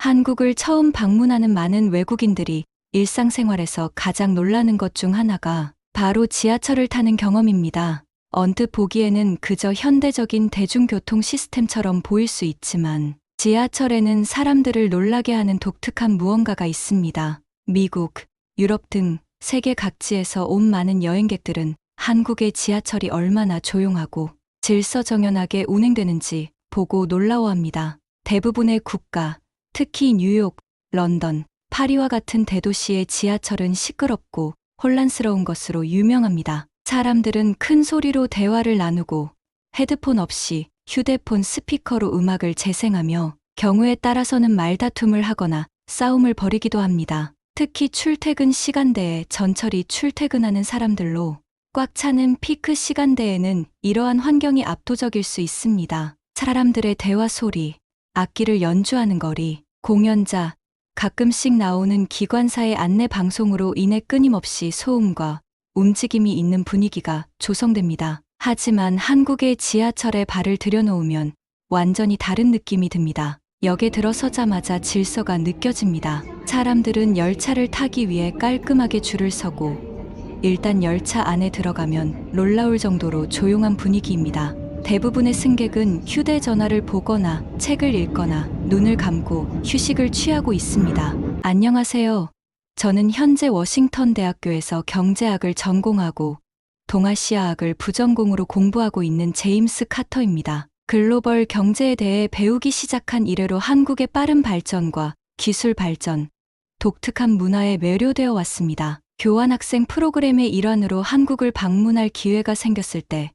한국을 처음 방문하는 많은 외국인들이 일상생활에서 가장 놀라는 것 중 하나가 바로 지하철을 타는 경험입니다. 언뜻 보기에는 그저 현대적인 대중교통 시스템처럼 보일 수 있지만 지하철에는 사람들을 놀라게 하는 독특한 무언가가 있습니다. 미국, 유럽 등 세계 각지에서 온 많은 여행객들은 한국의 지하철이 얼마나 조용하고 질서정연하게 운행되는지 보고 놀라워합니다. 대부분의 국가, 특히 뉴욕, 런던, 파리와 같은 대도시의 지하철은 시끄럽고 혼란스러운 것으로 유명합니다. 사람들은 큰 소리로 대화를 나누고 헤드폰 없이 휴대폰 스피커로 음악을 재생하며 경우에 따라서는 말다툼을 하거나 싸움을 벌이기도 합니다. 특히 출퇴근 시간대에 전철이 출퇴근하는 사람들로 꽉 차는 피크 시간대에는 이러한 환경이 압도적일 수 있습니다. 사람들의 대화 소리, 악기를 연주하는 거리, 공연자, 가끔씩 나오는 기관사의 안내 방송으로 인해 끊임없이 소음과 움직임이 있는 분위기가 조성됩니다. 하지만 한국의 지하철에 발을 들여놓으면 완전히 다른 느낌이 듭니다. 역에 들어서자마자 질서가 느껴집니다. 사람들은 열차를 타기 위해 깔끔하게 줄을 서고 일단 열차 안에 들어가면 놀라울 정도로 조용한 분위기입니다. 대부분의 승객은 휴대전화를 보거나 책을 읽거나 눈을 감고 휴식을 취하고 있습니다. 안녕하세요. 저는 현재 워싱턴 대학교에서 경제학을 전공하고 동아시아학을 부전공으로 공부하고 있는 제임스 카터입니다. 글로벌 경제에 대해 배우기 시작한 이래로 한국의 빠른 발전과 기술 발전, 독특한 문화에 매료되어 왔습니다. 교환학생 프로그램의 일환으로 한국을 방문할 기회가 생겼을 때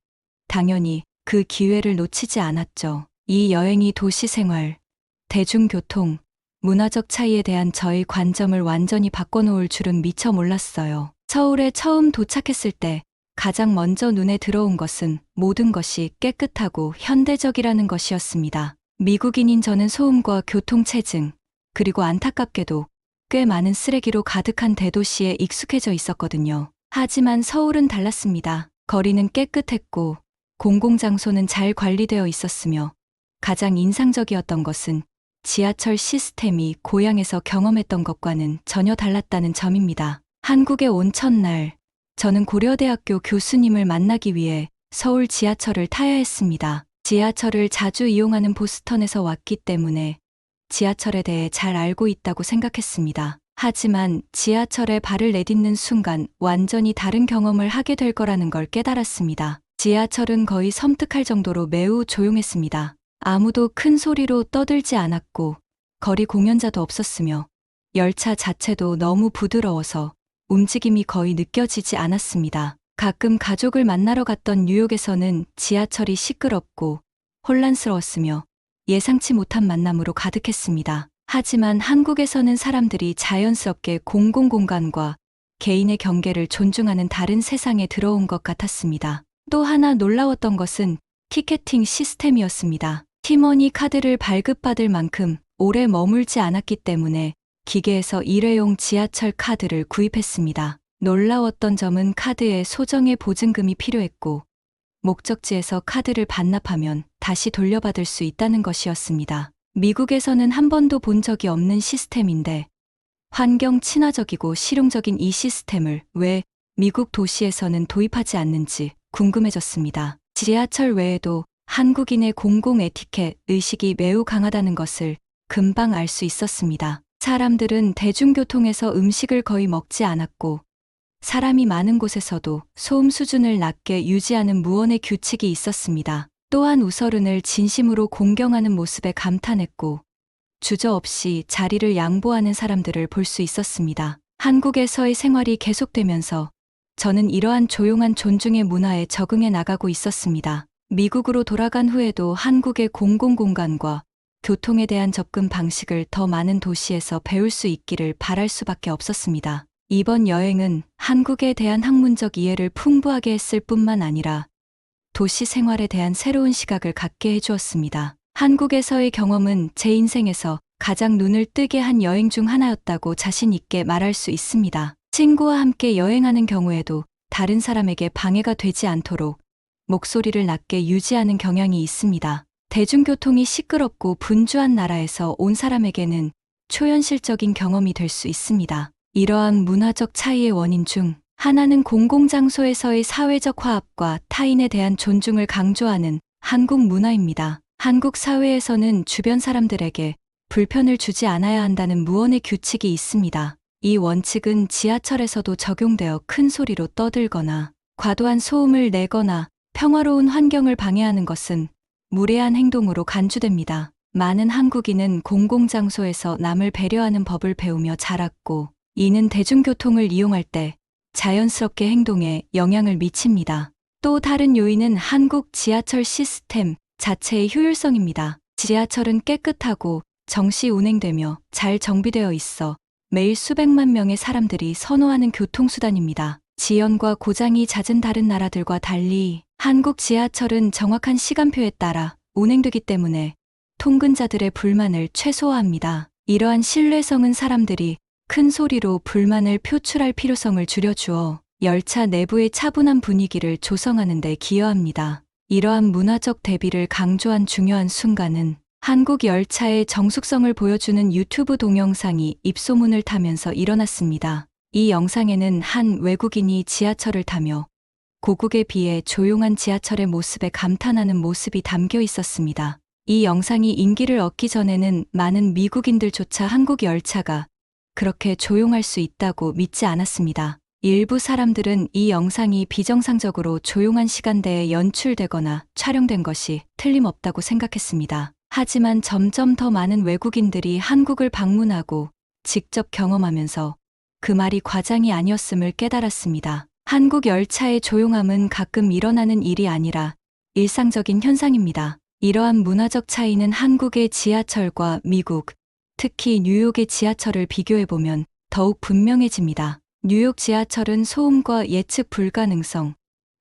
당연히 그 기회를 놓치지 않았죠. 이 여행이 도시 생활, 대중교통, 문화적 차이에 대한 저의 관점을 완전히 바꿔놓을 줄은 미처 몰랐어요. 서울에 처음 도착했을 때 가장 먼저 눈에 들어온 것은 모든 것이 깨끗하고 현대적이라는 것이었습니다. 미국인인 저는 소음과 교통체증, 그리고 안타깝게도 꽤 많은 쓰레기로 가득한 대도시에 익숙해져 있었거든요. 하지만 서울은 달랐습니다. 거리는 깨끗했고 공공장소는 잘 관리되어 있었으며 가장 인상적이었던 것은 지하철 시스템이 고향에서 경험했던 것과는 전혀 달랐다는 점입니다. 한국에 온 첫날, 저는 고려대학교 교수님을 만나기 위해 서울 지하철을 타야 했습니다. 지하철을 자주 이용하는 보스턴에서 왔기 때문에 지하철에 대해 잘 알고 있다고 생각했습니다. 하지만 지하철에 발을 내딛는 순간 완전히 다른 경험을 하게 될 거라는 걸 깨달았습니다. 지하철은 거의 섬뜩할 정도로 매우 조용했습니다. 아무도 큰 소리로 떠들지 않았고 거리 공연자도 없었으며 열차 자체도 너무 부드러워서 움직임이 거의 느껴지지 않았습니다. 가끔 가족을 만나러 갔던 뉴욕에서는 지하철이 시끄럽고 혼란스러웠으며 예상치 못한 만남으로 가득했습니다. 하지만 한국에서는 사람들이 자연스럽게 공공공간과 개인의 경계를 존중하는 다른 세상에 들어온 것 같았습니다. 또 하나 놀라웠던 것은 티켓팅 시스템이었습니다. 티머니 카드를 발급받을 만큼 오래 머물지 않았기 때문에 기계에서 일회용 지하철 카드를 구입했습니다. 놀라웠던 점은 카드에 소정의 보증금이 필요했고 목적지에서 카드를 반납하면 다시 돌려받을 수 있다는 것이었습니다. 미국에서는 한 번도 본 적이 없는 시스템인데 환경 친화적이고 실용적인 이 시스템을 왜 미국 도시에서는 도입하지 않는지 궁금해졌습니다. 지하철 외에도 한국인의 공공 에티켓 의식이 매우 강하다는 것을 금방 알 수 있었습니다. 사람들은 대중교통에서 음식을 거의 먹지 않았고 사람이 많은 곳에서도 소음 수준을 낮게 유지하는 무언의 규칙이 있었습니다. 또한 우서른을 진심으로 공경하는 모습에 감탄했고 주저없이 자리를 양보하는 사람들을 볼 수 있었습니다. 한국에서의 생활이 계속되면서 저는 이러한 조용한 존중의 문화에 적응해 나가고 있었습니다. 미국으로 돌아간 후에도 한국의 공공공간과 교통에 대한 접근 방식을 더 많은 도시에서 배울 수 있기를 바랄 수밖에 없었습니다. 이번 여행은 한국에 대한 학문적 이해를 풍부하게 했을 뿐만 아니라 도시 생활에 대한 새로운 시각을 갖게 해주었습니다. 한국에서의 경험은 제 인생에서 가장 눈을 뜨게 한 여행 중 하나였다고 자신 있게 말할 수 있습니다. 친구와 함께 여행하는 경우에도 다른 사람에게 방해가 되지 않도록 목소리를 낮게 유지하는 경향이 있습니다. 대중교통이 시끄럽고 분주한 나라에서 온 사람에게는 초현실적인 경험이 될 수 있습니다. 이러한 문화적 차이의 원인 중 하나는 공공장소에서의 사회적 화합과 타인에 대한 존중을 강조하는 한국 문화입니다. 한국 사회에서는 주변 사람들에게 불편을 주지 않아야 한다는 무언의 규칙이 있습니다. 이 원칙은 지하철에서도 적용되어 큰 소리로 떠들거나 과도한 소음을 내거나 평화로운 환경을 방해하는 것은 무례한 행동으로 간주됩니다. 많은 한국인은 공공장소에서 남을 배려하는 법을 배우며 자랐고 이는 대중교통을 이용할 때 자연스럽게 행동에 영향을 미칩니다. 또 다른 요인은 한국 지하철 시스템 자체의 효율성입니다. 지하철은 깨끗하고 정시 운행되며 잘 정비되어 있어 매일 수백만 명의 사람들이 선호하는 교통수단입니다. 지연과 고장이 잦은 다른 나라들과 달리 한국 지하철은 정확한 시간표에 따라 운행되기 때문에 통근자들의 불만을 최소화합니다. 이러한 신뢰성은 사람들이 큰 소리로 불만을 표출할 필요성을 줄여주어 열차 내부의 차분한 분위기를 조성하는 데 기여합니다. 이러한 문화적 대비를 강조한 중요한 순간은 한국 열차의 정숙성을 보여주는 유튜브 동영상이 입소문을 타면서 일어났습니다. 이 영상에는 한 외국인이 지하철을 타며 고국에 비해 조용한 지하철의 모습에 감탄하는 모습이 담겨 있었습니다. 이 영상이 인기를 얻기 전에는 많은 미국인들조차 한국 열차가 그렇게 조용할 수 있다고 믿지 않았습니다. 일부 사람들은 이 영상이 비정상적으로 조용한 시간대에 연출되거나 촬영된 것이 틀림없다고 생각했습니다. 하지만 점점 더 많은 외국인들이 한국을 방문하고 직접 경험하면서 그 말이 과장이 아니었음을 깨달았습니다. 한국 열차의 조용함은 가끔 일어나는 일이 아니라 일상적인 현상입니다. 이러한 문화적 차이는 한국의 지하철과 미국, 특히 뉴욕의 지하철을 비교해보면 더욱 분명해집니다. 뉴욕 지하철은 소음과 예측 불가능성,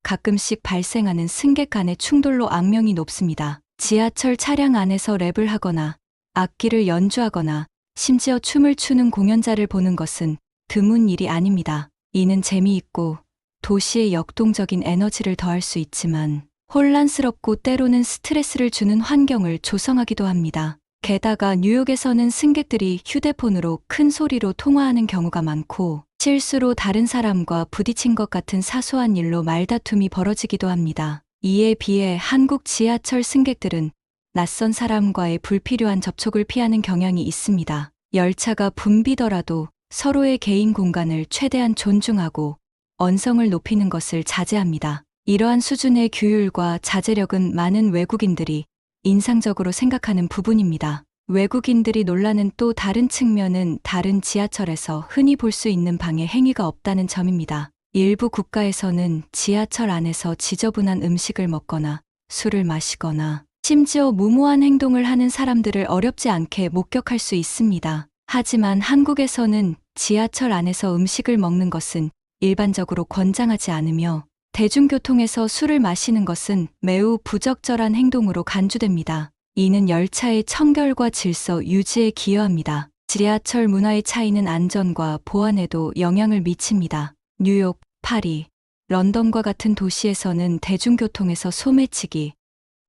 가끔씩 발생하는 승객 간의 충돌로 악명이 높습니다. 지하철 차량 안에서 랩을 하거나 악기를 연주하거나 심지어 춤을 추는 공연자를 보는 것은 드문 일이 아닙니다. 이는 재미있고 도시의 역동적인 에너지를 더할 수 있지만 혼란스럽고 때로는 스트레스를 주는 환경을 조성하기도 합니다. 게다가 뉴욕에서는 승객들이 휴대폰으로 큰 소리로 통화하는 경우가 많고 실수로 다른 사람과 부딪힌 것 같은 사소한 일로 말다툼이 벌어지기도 합니다. 이에 비해 한국 지하철 승객들은 낯선 사람과의 불필요한 접촉을 피하는 경향이 있습니다. 열차가 붐비더라도 서로의 개인 공간을 최대한 존중하고 언성을 높이는 것을 자제합니다. 이러한 수준의 규율과 자제력은 많은 외국인들이 인상적으로 생각하는 부분입니다. 외국인들이 놀라는 또 다른 측면은 다른 지하철에서 흔히 볼 수 있는 방해 행위가 없다는 점입니다. 일부 국가에서는 지하철 안에서 지저분한 음식을 먹거나 술을 마시거나 심지어 무모한 행동을 하는 사람들을 어렵지 않게 목격할 수 있습니다. 하지만 한국에서는 지하철 안에서 음식을 먹는 것은 일반적으로 권장하지 않으며 대중교통에서 술을 마시는 것은 매우 부적절한 행동으로 간주됩니다. 이는 열차의 청결과 질서 유지에 기여합니다. 지하철 문화의 차이는 안전과 보안에도 영향을 미칩니다. 뉴욕, 파리, 런던과 같은 도시에서는 대중교통에서 소매치기,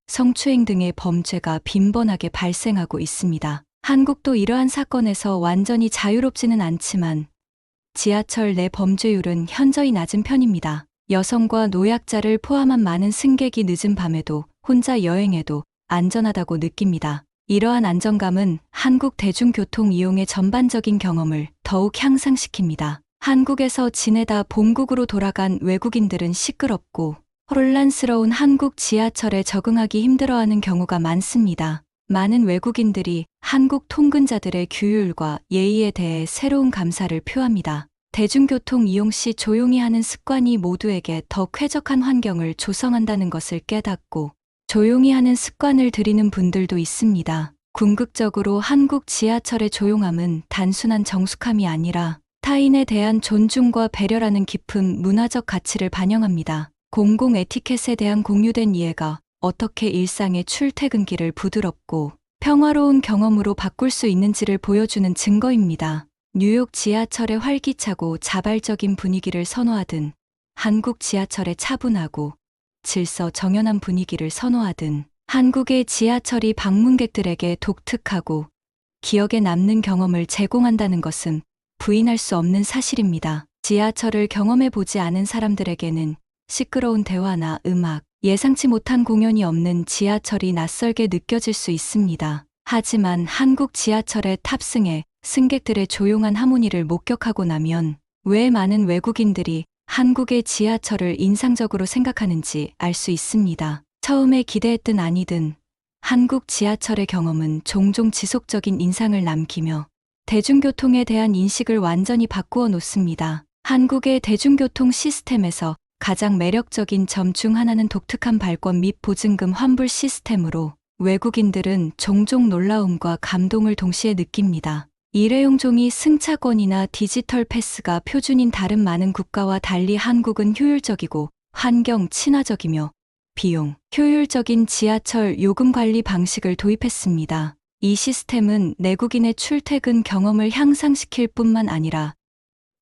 성추행 등의 범죄가 빈번하게 발생하고 있습니다. 한국도 이러한 사건에서 완전히 자유롭지는 않지만 지하철 내 범죄율은 현저히 낮은 편입니다. 여성과 노약자를 포함한 많은 승객이 늦은 밤에도 혼자 여행해도 안전하다고 느낍니다. 이러한 안정감은 한국 대중교통 이용의 전반적인 경험을 더욱 향상시킵니다. 한국에서 지내다 본국으로 돌아간 외국인들은 시끄럽고 혼란스러운 한국 지하철에 적응하기 힘들어하는 경우가 많습니다. 많은 외국인들이 한국 통근자들의 규율과 예의에 대해 새로운 감사를 표합니다. 대중교통 이용 시 조용히 하는 습관이 모두에게 더 쾌적한 환경을 조성한다는 것을 깨닫고 조용히 하는 습관을 들이는 분들도 있습니다. 궁극적으로 한국 지하철의 조용함은 단순한 정숙함이 아니라 타인에 대한 존중과 배려라는 깊은 문화적 가치를 반영합니다. 공공 에티켓에 대한 공유된 이해가 어떻게 일상의 출퇴근길을 부드럽고 평화로운 경험으로 바꿀 수 있는지를 보여주는 증거입니다. 뉴욕 지하철의 활기차고 자발적인 분위기를 선호하든 한국 지하철의 차분하고 질서 정연한 분위기를 선호하든 한국의 지하철이 방문객들에게 독특하고 기억에 남는 경험을 제공한다는 것은 부인할 수 없는 사실입니다. 지하철을 경험해 보지 않은 사람들에게는 시끄러운 대화나 음악, 예상치 못한 공연이 없는 지하철이 낯설게 느껴질 수 있습니다. 하지만 한국 지하철에 탑승해 승객들의 조용한 하모니를 목격하고 나면 왜 많은 외국인들이 한국의 지하철을 인상적으로 생각하는지 알 수 있습니다. 처음에 기대했든 아니든 한국 지하철의 경험은 종종 지속적인 인상을 남기며 대중교통에 대한 인식을 완전히 바꾸어 놓습니다. 한국의 대중교통 시스템에서 가장 매력적인 점 중 하나는 독특한 발권 및 보증금 환불 시스템으로 외국인들은 종종 놀라움과 감동을 동시에 느낍니다. 일회용 종이 승차권이나 디지털 패스가 표준인 다른 많은 국가와 달리 한국은 효율적이고 환경 친화적이며 비용 효율적인 지하철 요금 관리 방식을 도입했습니다. 이 시스템은 내국인의 출퇴근 경험을 향상시킬 뿐만 아니라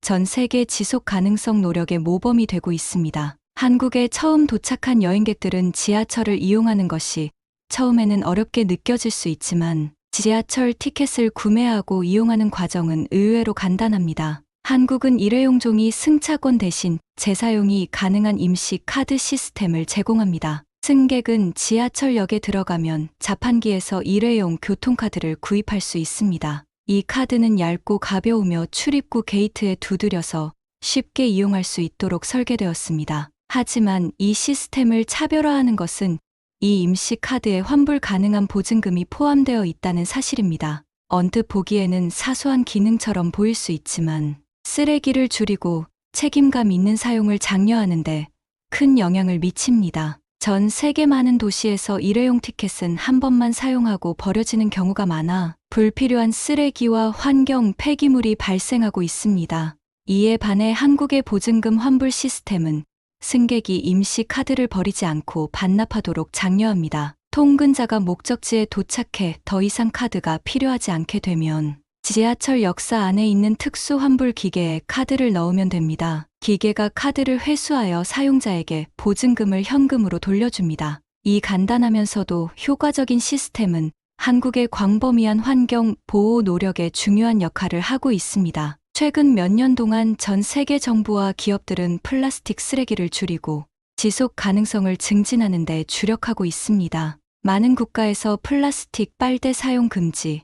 전 세계 지속 가능성 노력의 모범이 되고 있습니다. 한국에 처음 도착한 여행객들은 지하철을 이용하는 것이 처음에는 어렵게 느껴질 수 있지만 지하철 티켓을 구매하고 이용하는 과정은 의외로 간단합니다. 한국은 일회용 종이 승차권 대신 재사용이 가능한 임시 카드 시스템을 제공합니다. 승객은 지하철역에 들어가면 자판기에서 일회용 교통카드를 구입할 수 있습니다. 이 카드는 얇고 가벼우며 출입구 게이트에 두드려서 쉽게 이용할 수 있도록 설계되었습니다. 하지만 이 시스템을 차별화하는 것은 이 임시 카드에 환불 가능한 보증금이 포함되어 있다는 사실입니다. 언뜻 보기에는 사소한 기능처럼 보일 수 있지만 쓰레기를 줄이고 책임감 있는 사용을 장려하는데 큰 영향을 미칩니다. 전 세계 많은 도시에서 일회용 티켓은 한 번만 사용하고 버려지는 경우가 많아 불필요한 쓰레기와 환경 폐기물이 발생하고 있습니다. 이에 반해 한국의 보증금 환불 시스템은 승객이 임시 카드를 버리지 않고 반납하도록 장려합니다. 통근자가 목적지에 도착해 더 이상 카드가 필요하지 않게 되면 지하철 역사 안에 있는 특수 환불 기계에 카드를 넣으면 됩니다. 기계가 카드를 회수하여 사용자에게 보증금을 현금으로 돌려줍니다. 이 간단하면서도 효과적인 시스템은 한국의 광범위한 환경 보호 노력에 중요한 역할을 하고 있습니다. 최근 몇 년 동안 전 세계 정부와 기업들은 플라스틱 쓰레기를 줄이고 지속 가능성을 증진하는 데 주력하고 있습니다. 많은 국가에서 플라스틱 빨대 사용 금지,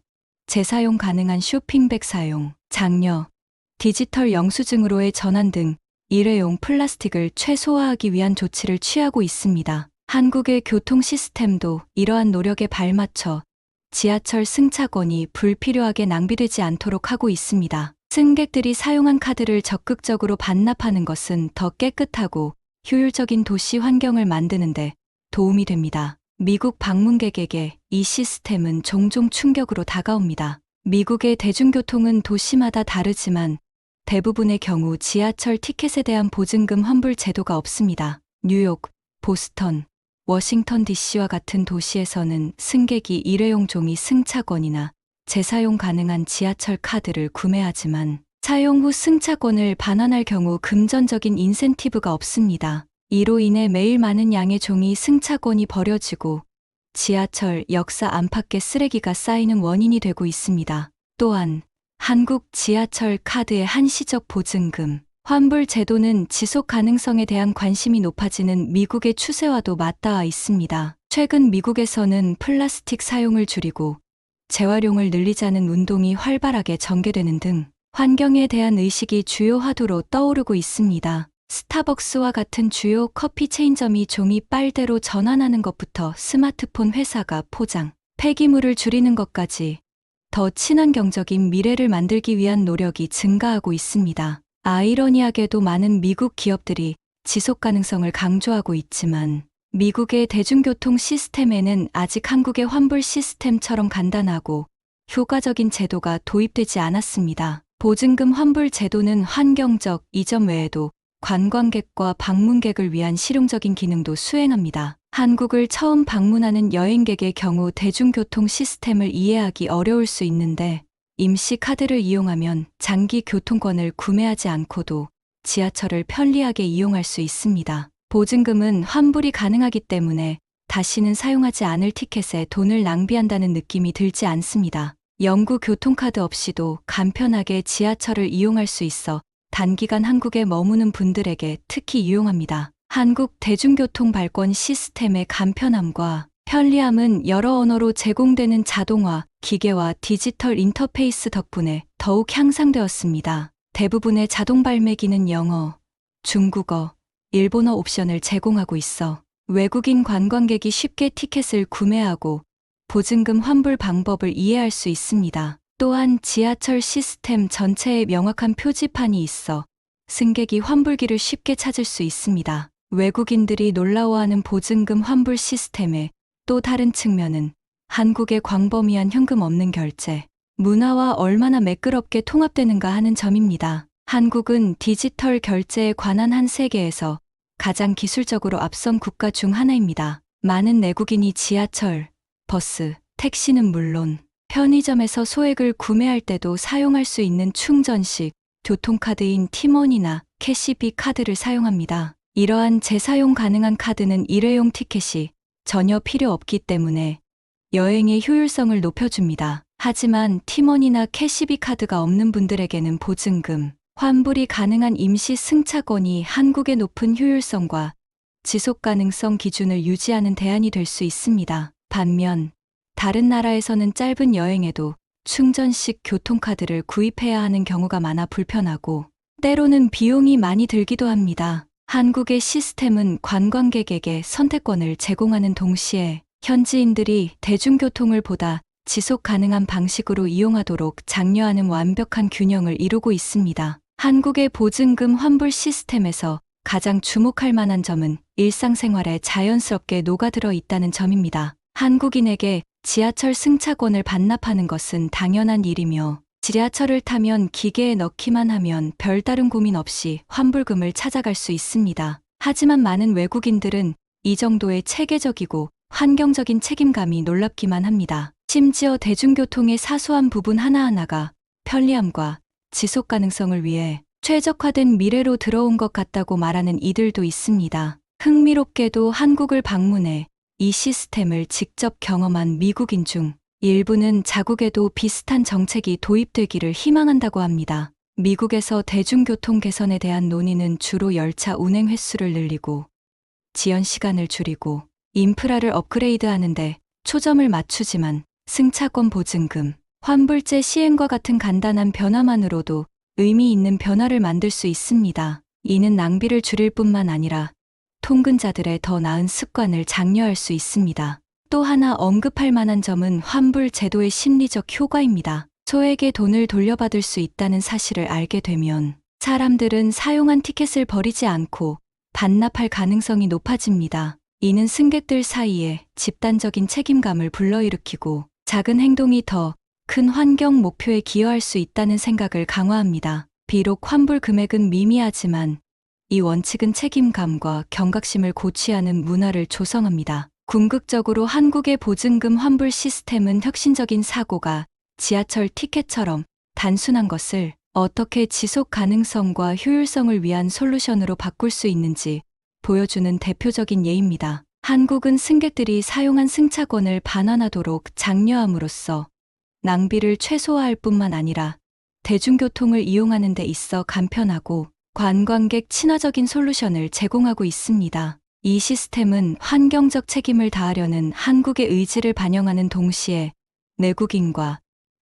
재사용 가능한 쇼핑백 사용, 장려, 디지털 영수증으로의 전환 등 일회용 플라스틱을 최소화하기 위한 조치를 취하고 있습니다. 한국의 교통 시스템도 이러한 노력에 발맞춰 지하철 승차권이 불필요하게 낭비되지 않도록 하고 있습니다. 승객들이 사용한 카드를 적극적으로 반납하는 것은 더 깨끗하고 효율적인 도시 환경을 만드는데 도움이 됩니다. 미국 방문객에게 이 시스템은 종종 충격으로 다가옵니다. 미국의 대중교통은 도시마다 다르지만 대부분의 경우 지하철 티켓에 대한 보증금 환불 제도가 없습니다. 뉴욕, 보스턴, 워싱턴 DC와 같은 도시에서는 승객이 일회용 종이 승차권이나 재사용 가능한 지하철 카드를 구매하지만 사용 후 승차권을 반환할 경우 금전적인 인센티브가 없습니다. 이로 인해 매일 많은 양의 종이 승차권이 버려지고 지하철 역사 안팎의 쓰레기가 쌓이는 원인이 되고 있습니다. 또한 한국 지하철 카드의 한시적 보증금, 환불 제도는 지속 가능성에 대한 관심이 높아지는 미국의 추세와도 맞닿아 있습니다. 최근 미국에서는 플라스틱 사용을 줄이고 재활용을 늘리자는 운동이 활발하게 전개되는 등 환경에 대한 의식이 주요 화두로 떠오르고 있습니다. 스타벅스와 같은 주요 커피 체인점이 종이 빨대로 전환하는 것부터 스마트폰 회사가 포장, 폐기물을 줄이는 것까지 더 친환경적인 미래를 만들기 위한 노력이 증가하고 있습니다. 아이러니하게도 많은 미국 기업들이 지속 가능성을 강조하고 있지만 미국의 대중교통 시스템에는 아직 한국의 환불 시스템처럼 간단하고 효과적인 제도가 도입되지 않았습니다. 보증금 환불 제도는 환경적 이점 외에도 관광객과 방문객을 위한 실용적인 기능도 수행합니다. 한국을 처음 방문하는 여행객의 경우 대중교통 시스템을 이해하기 어려울 수 있는데 임시 카드를 이용하면 장기 교통권을 구매하지 않고도 지하철을 편리하게 이용할 수 있습니다. 보증금은 환불이 가능하기 때문에 다시는 사용하지 않을 티켓에 돈을 낭비한다는 느낌이 들지 않습니다. 영구 교통카드 없이도 간편하게 지하철을 이용할 수 있어 단기간 한국에 머무는 분들에게 특히 유용합니다. 한국 대중교통 발권 시스템의 간편함과 편리함은 여러 언어로 제공되는 자동화, 기계와 디지털 인터페이스 덕분에 더욱 향상되었습니다. 대부분의 자동 발매기는 영어, 중국어, 일본어 옵션을 제공하고 있어 외국인 관광객이 쉽게 티켓을 구매하고 보증금 환불 방법을 이해할 수 있습니다. 또한 지하철 시스템 전체에 명확한 표지판이 있어 승객이 환불기를 쉽게 찾을 수 있습니다. 외국인들이 놀라워하는 보증금 환불 시스템의 또 다른 측면은 한국의 광범위한 현금 없는 결제, 문화와 얼마나 매끄럽게 통합되는가 하는 점입니다. 한국은 디지털 결제에 관한 한 세계에서 가장 기술적으로 앞선 국가 중 하나입니다. 많은 내국인이 지하철, 버스, 택시는 물론 편의점에서 소액을 구매할 때도 사용할 수 있는 충전식 교통카드인 티머니나 캐시비 카드를 사용합니다. 이러한 재사용 가능한 카드는 일회용 티켓이 전혀 필요 없기 때문에 여행의 효율성을 높여줍니다. 하지만 티머니나 캐시비 카드가 없는 분들에게는 보증금, 환불이 가능한 임시 승차권이 한국의 높은 효율성과 지속 가능성 기준을 유지하는 대안이 될 수 있습니다. 반면 다른 나라에서는 짧은 여행에도 충전식 교통카드를 구입해야 하는 경우가 많아 불편하고 때로는 비용이 많이 들기도 합니다. 한국의 시스템은 관광객에게 선택권을 제공하는 동시에 현지인들이 대중교통을 보다 지속 가능한 방식으로 이용하도록 장려하는 완벽한 균형을 이루고 있습니다. 한국의 보증금 환불 시스템에서 가장 주목할 만한 점은 일상생활에 자연스럽게 녹아들어 있다는 점입니다. 한국인에게 지하철 승차권을 반납하는 것은 당연한 일이며 지하철을 타면 기계에 넣기만 하면 별다른 고민 없이 환불금을 찾아갈 수 있습니다. 하지만 많은 외국인들은 이 정도의 체계적이고 환경적인 책임감이 놀랍기만 합니다. 심지어 대중교통의 사소한 부분 하나하나가 편리함과 지속 가능성을 위해 최적화된 미래로 들어온 것 같다고 말하는 이들도 있습니다. 흥미롭게도 한국을 방문해 이 시스템을 직접 경험한 미국인 중 일부는 자국에도 비슷한 정책이 도입되기를 희망한다고 합니다. 미국에서 대중교통 개선에 대한 논의는 주로 열차 운행 횟수를 늘리고 지연 시간을 줄이고 인프라를 업그레이드 하는데 초점을 맞추지만 승차권 보증금, 환불제 시행과 같은 간단한 변화만으로도 의미 있는 변화를 만들 수 있습니다. 이는 낭비를 줄일 뿐만 아니라 통근자들의 더 나은 습관을 장려할 수 있습니다. 또 하나 언급할 만한 점은 환불 제도의 심리적 효과입니다. 소에게 돈을 돌려받을 수 있다는 사실을 알게 되면 사람들은 사용한 티켓을 버리지 않고 반납할 가능성이 높아집니다. 이는 승객들 사이에 집단적인 책임감을 불러일으키고 작은 행동이 더 큰 환경 목표에 기여할 수 있다는 생각을 강화합니다. 비록 환불 금액은 미미하지만 이 원칙은 책임감과 경각심을 고취하는 문화를 조성합니다. 궁극적으로 한국의 보증금 환불 시스템은 혁신적인 사고가 지하철 티켓처럼 단순한 것을 어떻게 지속 가능성과 효율성을 위한 솔루션으로 바꿀 수 있는지 보여주는 대표적인 예입니다. 한국은 승객들이 사용한 승차권을 반환하도록 장려함으로써 낭비를 최소화할 뿐만 아니라 대중교통을 이용하는 데 있어 간편하고 관광객 친화적인 솔루션을 제공하고 있습니다. 이 시스템은 환경적 책임을 다하려는 한국의 의지를 반영하는 동시에 내국인과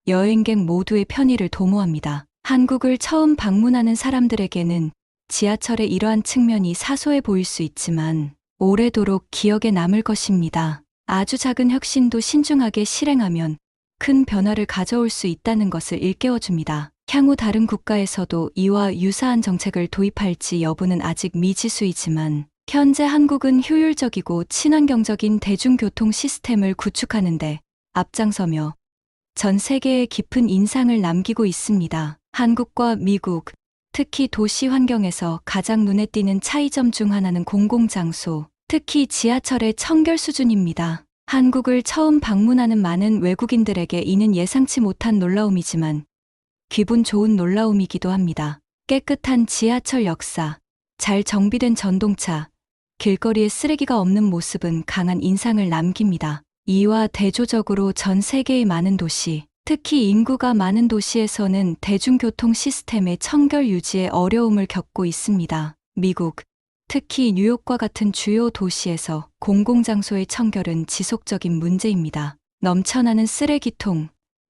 여행객 모두의 편의를 도모합니다. 한국을 처음 방문하는 사람들에게는 지하철의 이러한 측면이 사소해 보일 수 있지만 오래도록 기억에 남을 것입니다. 아주 작은 혁신도 신중하게 실행하면 큰 변화를 가져올 수 있다는 것을 일깨워줍니다. 향후 다른 국가에서도 이와 유사한 정책을 도입할지 여부는 아직 미지수이지만 현재 한국은 효율적이고 친환경적인 대중교통 시스템을 구축하는데 앞장서며 전 세계에 깊은 인상을 남기고 있습니다. 한국과 미국, 특히 도시 환경에서 가장 눈에 띄는 차이점 중 하나는 공공장소, 특히 지하철의 청결 수준입니다. 한국을 처음 방문하는 많은 외국인들에게 이는 예상치 못한 놀라움이지만 기분 좋은 놀라움이기도 합니다. 깨끗한 지하철 역사, 잘 정비된 전동차, 길거리에 쓰레기가 없는 모습은 강한 인상을 남깁니다. 이와 대조적으로 전 세계의 많은 도시, 특히 인구가 많은 도시에서는 대중교통 시스템의 청결 유지에 어려움을 겪고 있습니다. 미국, 특히 뉴욕과 같은 주요 도시에서 공공장소의 청결은 지속적인 문제입니다. 넘쳐나는 쓰레기통,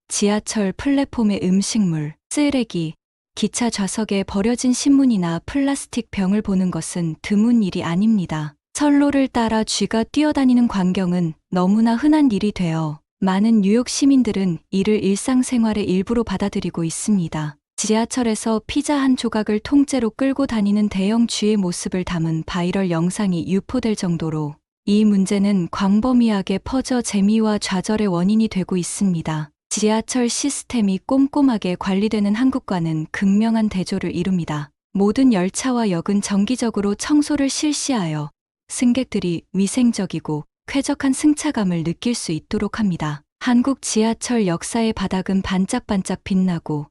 지하철 플랫폼의 음식물, 쓰레기, 기차 좌석에 버려진 신문이나 플라스틱 병을 보는 것은 드문 일이 아닙니다. 선로를 따라 쥐가 뛰어다니는 광경은 너무나 흔한 일이 되어 많은 뉴욕 시민들은 이를 일상생활의 일부로 받아들이고 있습니다. 지하철에서 피자 한 조각을 통째로 끌고 다니는 대형 쥐의 모습을 담은 바이럴 영상이 유포될 정도로 이 문제는 광범위하게 퍼져 재미와 좌절의 원인이 되고 있습니다. 지하철 시스템이 꼼꼼하게 관리되는 한국과는 극명한 대조를 이룹니다. 모든 열차와 역은 정기적으로 청소를 실시하여 승객들이 위생적이고 쾌적한 승차감을 느낄 수 있도록 합니다. 한국 지하철 역사의 바닥은 반짝반짝 빛나고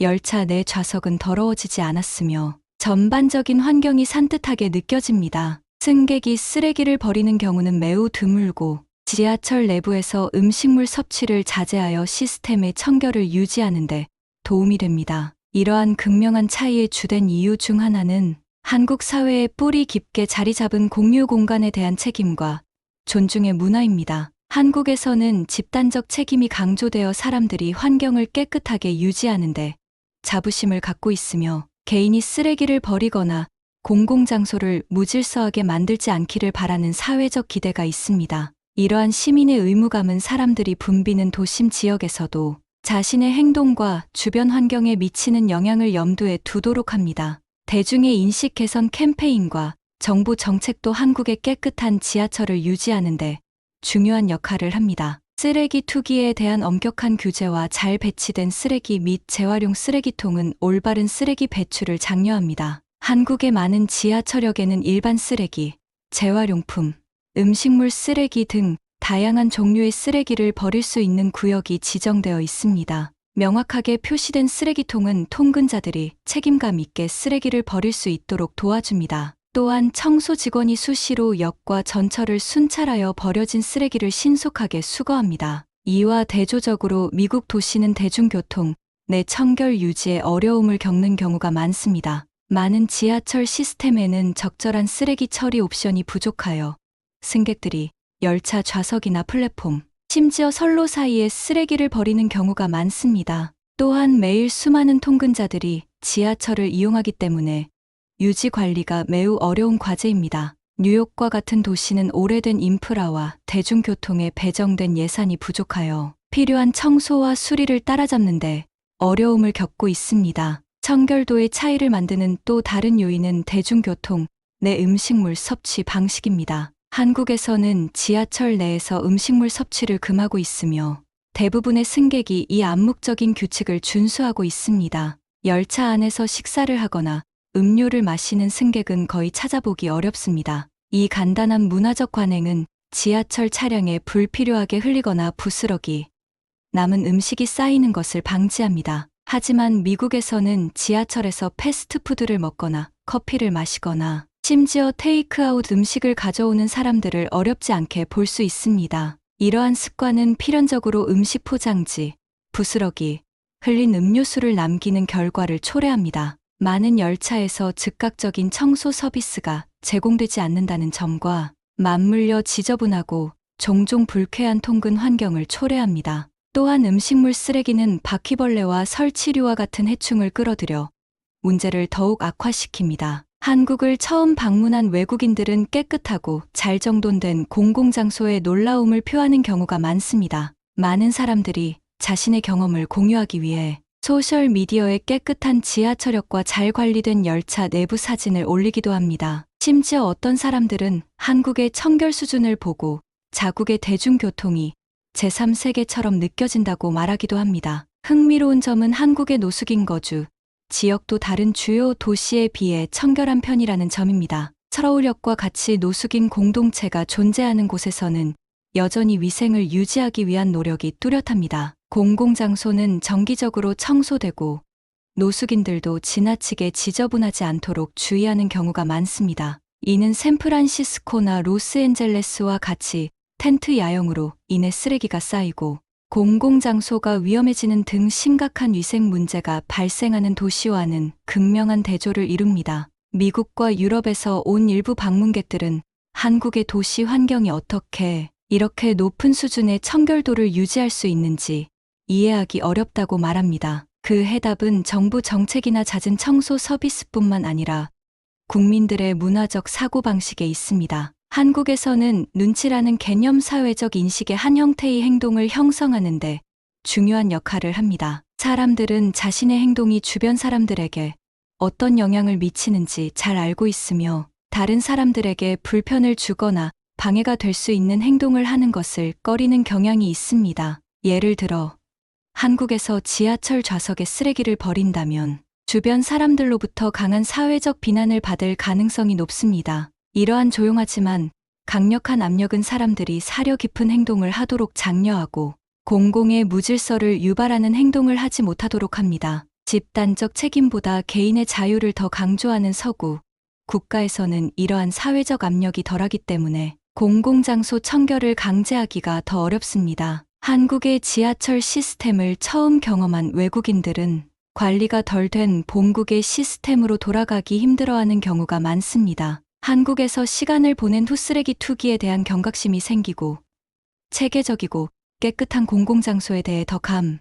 열차 내 좌석은 더러워지지 않았으며 전반적인 환경이 산뜻하게 느껴집니다. 승객이 쓰레기를 버리는 경우는 매우 드물고 지하철 내부에서 음식물 섭취를 자제하여 시스템의 청결을 유지하는데 도움이 됩니다. 이러한 극명한 차이의 주된 이유 중 하나는 한국 사회에 뿌리 깊게 자리 잡은 공유 공간에 대한 책임과 존중의 문화입니다. 한국에서는 집단적 책임이 강조되어 사람들이 환경을 깨끗하게 유지하는데 자부심을 갖고 있으며 개인이 쓰레기를 버리거나 공공장소를 무질서하게 만들지 않기를 바라는 사회적 기대가 있습니다. 이러한 시민의 의무감은 사람들이 붐비는 도심 지역에서도 자신의 행동과 주변 환경에 미치는 영향을 염두에 두도록 합니다. 대중의 인식 개선 캠페인과 정부 정책도 한국의 깨끗한 지하철을 유지하는데 중요한 역할을 합니다. 쓰레기 투기에 대한 엄격한 규제와 잘 배치된 쓰레기 및 재활용 쓰레기통은 올바른 쓰레기 배출을 장려합니다. 한국의 많은 지하철역에는 일반 쓰레기, 재활용품, 음식물 쓰레기 등 다양한 종류의 쓰레기를 버릴 수 있는 구역이 지정되어 있습니다. 명확하게 표시된 쓰레기통은 통근자들이 책임감 있게 쓰레기를 버릴 수 있도록 도와줍니다. 또한 청소 직원이 수시로 역과 전철을 순찰하여 버려진 쓰레기를 신속하게 수거합니다. 이와 대조적으로 미국 도시는 대중교통, 내 청결 유지에 어려움을 겪는 경우가 많습니다. 많은 지하철 시스템에는 적절한 쓰레기 처리 옵션이 부족하여 승객들이 열차 좌석이나 플랫폼, 심지어 선로 사이에 쓰레기를 버리는 경우가 많습니다. 또한 매일 수많은 통근자들이 지하철을 이용하기 때문에 유지 관리가 매우 어려운 과제입니다. 뉴욕과 같은 도시는 오래된 인프라와 대중교통에 배정된 예산이 부족하여 필요한 청소와 수리를 따라잡는데 어려움을 겪고 있습니다. 청결도의 차이를 만드는 또 다른 요인은 대중교통, 내 음식물 섭취 방식입니다. 한국에서는 지하철 내에서 음식물 섭취를 금하고 있으며 대부분의 승객이 이 암묵적인 규칙을 준수하고 있습니다. 열차 안에서 식사를 하거나 음료를 마시는 승객은 거의 찾아보기 어렵습니다. 이 간단한 문화적 관행은 지하철 차량에 불필요하게 흘리거나 부스러기, 남은 음식이 쌓이는 것을 방지합니다. 하지만 미국에서는 지하철에서 패스트푸드를 먹거나 커피를 마시거나 심지어 테이크아웃 음식을 가져오는 사람들을 어렵지 않게 볼 수 있습니다. 이러한 습관은 필연적으로 음식 포장지, 부스러기, 흘린 음료수를 남기는 결과를 초래합니다. 많은 열차에서 즉각적인 청소 서비스가 제공되지 않는다는 점과 맞물려 지저분하고 종종 불쾌한 통근 환경을 초래합니다. 또한 음식물 쓰레기는 바퀴벌레와 설치류와 같은 해충을 끌어들여 문제를 더욱 악화시킵니다. 한국을 처음 방문한 외국인들은 깨끗하고 잘 정돈된 공공장소에 놀라움을 표하는 경우가 많습니다. 많은 사람들이 자신의 경험을 공유하기 위해 소셜미디어에 깨끗한 지하철역과 잘 관리된 열차 내부 사진을 올리기도 합니다. 심지어 어떤 사람들은 한국의 청결 수준을 보고 자국의 대중교통이 제3세계처럼 느껴진다고 말하기도 합니다. 흥미로운 점은 한국의 노숙인 거주, 지역도 다른 주요 도시에 비해 청결한 편이라는 점입니다. 서울역과 같이 노숙인 공동체가 존재하는 곳에서는 여전히 위생을 유지하기 위한 노력이 뚜렷합니다. 공공장소는 정기적으로 청소되고 노숙인들도 지나치게 지저분하지 않도록 주의하는 경우가 많습니다. 이는 샌프란시스코나 로스앤젤레스와 같이 텐트 야영으로 인해 쓰레기가 쌓이고 공공장소가 위험해지는 등 심각한 위생 문제가 발생하는 도시와는 극명한 대조를 이룹니다. 미국과 유럽에서 온 일부 방문객들은 한국의 도시 환경이 어떻게 이렇게 높은 수준의 청결도를 유지할 수 있는지 이해하기 어렵다고 말합니다. 그 해답은 정부 정책이나 잦은 청소 서비스뿐만 아니라 국민들의 문화적 사고방식에 있습니다. 한국에서는 눈치라는 개념 사회적 인식의 한 형태의 행동을 형성하는데 중요한 역할을 합니다. 사람들은 자신의 행동이 주변 사람들에게 어떤 영향을 미치는지 잘 알고 있으며 다른 사람들에게 불편을 주거나 방해가 될 수 있는 행동을 하는 것을 꺼리는 경향이 있습니다. 예를 들어, 한국에서 지하철 좌석에 쓰레기를 버린다면 주변 사람들로부터 강한 사회적 비난을 받을 가능성이 높습니다. 이러한 조용하지만 강력한 압력은 사람들이 사려 깊은 행동을 하도록 장려하고 공공의 무질서를 유발하는 행동을 하지 못하도록 합니다. 집단적 책임보다 개인의 자유를 더 강조하는 서구, 국가에서는 이러한 사회적 압력이 덜하기 때문에 공공장소 청결을 강제하기가 더 어렵습니다. 한국의 지하철 시스템을 처음 경험한 외국인들은 관리가 덜 된 본국의 시스템으로 돌아가기 힘들어하는 경우가 많습니다. 한국에서 시간을 보낸 후 쓰레기 투기에 대한 경각심이 생기고 체계적이고 깨끗한 공공장소에 대해 더 감,